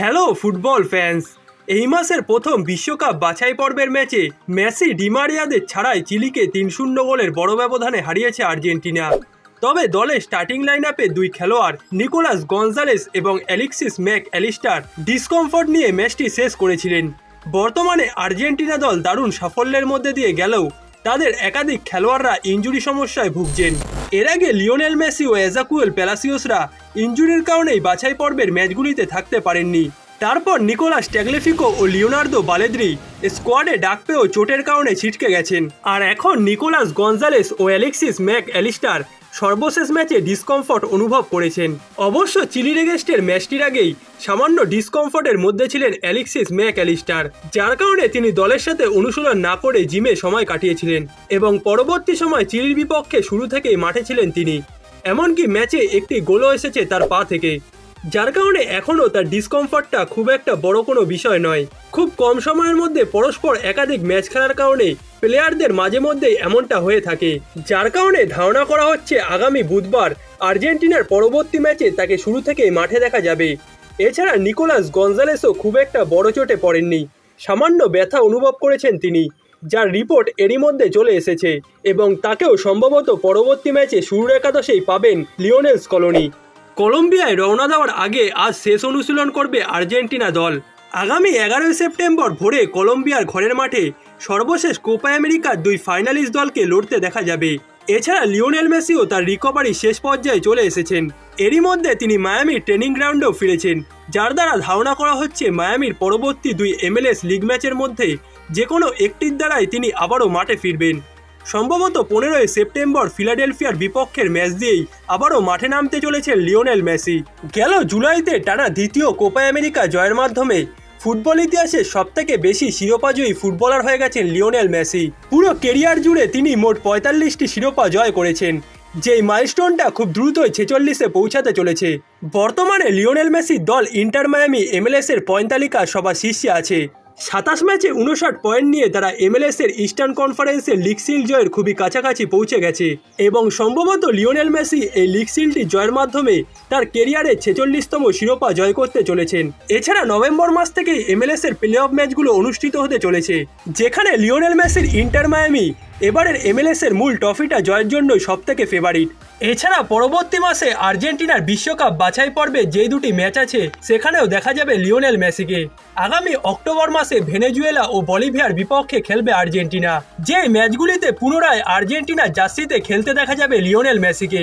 Hello, football fans. এই মাসের প্রথম বিশ্বকাপ বাছাই পর্বের ম্যাচে মেসি ডিমারিয়াদের ছাড়াই চিলিকে তিন শূন্য গোলের বড় ব্যবধানে হারিয়েছে আর্জেন্টিনা। তবে দলের স্টার্টিং লাইন আপে দুই খেলোয়াড়, নিকোলাস গনজালেস এবং অ্যালেক্সিস ম্যাক অ্যালিস্টার ডিসকমফোর্ট নিয়ে ম্যাচটি শেষ করেছিলেন। বর্তমানে আর্জেন্টিনা দল দারুণ সাফল্যের মধ্যে দিয়ে গেলেও তাদের একাধিক খেলোয়াড়রা ইঞ্জুরি সমস্যায় ভুগছেন। এর আগে লিওনেল মেসি ও এজাকুয়েল প্যালাসিওসরা ইঞ্জুরির কারণেই বাছাই পর্বের ম্যাচগুলিতে থাকতে পারেননি। তারপর নিকোলাস ট্যাগলেফিকো ও লিওনার্দো বালেদ্রি স্কোয়াডে ডাক পেয়েও চোটের কারণে ছিটকে গেছেন। আর এখন নিকোলাস গঞ্জালেস ও অ্যালেক্সিস ম্যাক অ্যালিস্টার সর্বশেষ ম্যাচে ডিসকমফর্ট অনুভব করেছেন। অবশ্য চিলির এগেস্টের ম্যাচটির আগেই সামান্য ডিসকমফর্টের মধ্যে ছিলেন অ্যালেক্সিস ম্যাক অ্যালিস্টার যার কারণে তিনি দলের সাথে অনুশীলন না করে জিমে সময় কাটিয়েছিলেন এবং পরবর্তী সময় চিলির বিপক্ষে শুরু থেকেই মাঠে ছিলেন তিনি। এমনকি ম্যাচে একটি গোলও এসেছে তার পা থেকে। যার কারণে এখনও তার ডিসকমফর্টটা খুব একটা বড় কোনো বিষয় নয়। খুব কম সময়ের মধ্যে পরস্পর একাধিক ম্যাচ খেলার কারণে প্লেয়ারদের মাঝে মধ্যেই এমনটা হয়ে থাকে। যার কারণে ধারণা করা হচ্ছে আগামী বুধবার আর্জেন্টিনার পরবর্তী ম্যাচে তাকে শুরু থেকেই মাঠে দেখা যাবে। এছাড়া নিকোলাস গঞ্জালেসও খুব একটা বড় চোটে পড়েননি। সামান্য ব্যথা অনুভব করেছেন তিনি, যার রিপোর্ট এরই মধ্যে চলে এসেছে এবং তাকেও সম্ভবত পরবর্তী ম্যাচে শুরুর একাদশেই পাবেন লিওনেলস কলোনি। কলম্বিয়ায় রওনা দেওয়ার আগে আজ শেষ অনুশীলন করবে আর্জেন্টিনা দল। আগামী এগারোই সেপ্টেম্বর ভোরে কলম্বিয়ার ঘরের মাঠে সর্বশেষ কোপা আমেরিকার দুই ফাইনালিস্ট দলকে লড়তে দেখা যাবে। এছাড়া লিওনেল মেসিও তার রিকভারি শেষ পর্যায়ে চলে এসেছেন। এরই মধ্যে তিনি মায়ামির ট্রেনিং গ্রাউন্ডেও ফিরেছেন, যার দ্বারা ধারণা করা হচ্ছে মায়ামির পরবর্তী দুই এমএলএস লিগ ম্যাচের মধ্যে যে কোনো একটির দ্বারাই তিনি আবারও মাঠে ফিরবেন। সম্ভবত পনেরোই সেপ্টেম্বর ফিলাডেলফিয়ার বিপক্ষের ম্যাচ দিয়েই আবারও মাঠে নামতে চলেছে লিওনেল মেসি। গেল জুলাইতে টানা দ্বিতীয় কোপা আমেরিকা জয়ের মাধ্যমে। ফুটবল ইতিহাসে সবথেকে বেশি শিরোপাজয়ী ফুটবলার হয়ে গেছেন লিওনেল মেসি। পুরো কেরিয়ার জুড়ে তিনি মোট পঁয়তাল্লিশটি শিরোপা জয় করেছেন, যেই মাইলস্টোনটা খুব দ্রুতই ছেচল্লিশে পৌঁছাতে চলেছে। বর্তমানে লিওনেল মেসির দল ইন্টার মায়ামি এমএলএস এর পয়েন্ট তালিকা সবার শীর্ষে আছে। সাতাশ ম্যাচে উনষাট পয়েন্ট নিয়ে তারা এমএলএসের ইস্টার্ন কনফারেন্সের লিগ সিল জয়ের খুবই কাছাকাছি পৌঁছে গেছে। এবং সম্ভবত লিওনেল মেসি এই লিগ সিলটি জয়ের মাধ্যমে তার কেরিয়ারে ছেচল্লিশতম শিরোপা জয় করতে চলেছেন। এছাড়া নভেম্বর মাস থেকেই এমএলএসের প্লে অফ ম্যাচগুলো অনুষ্ঠিত হতে চলেছে, যেখানে লিওনেল মেসির ইন্টার মায়ামি এবারের এমএলএস এর মূল ট্রফিটা জয়ের জন্যই সবথেকে ফেভারিট এছাড়া পরবর্তী মাসে আর্জেন্টিনার বিশ্বকাপ বাছাই পর্বে যে দুটি ম্যাচ আছে, সেখানেও দেখা যাবে লিওনেল মেসিকে। আগামী অক্টোবর মাসে ভেনেজুয়েলা ও বলিভিয়ার বিপক্ষে খেলবে আর্জেন্টিনা। যে ম্যাচগুলিতে পুনরায় আর্জেন্টিনার জার্সিতে খেলতে দেখা যাবে লিওনেল মেসিকে।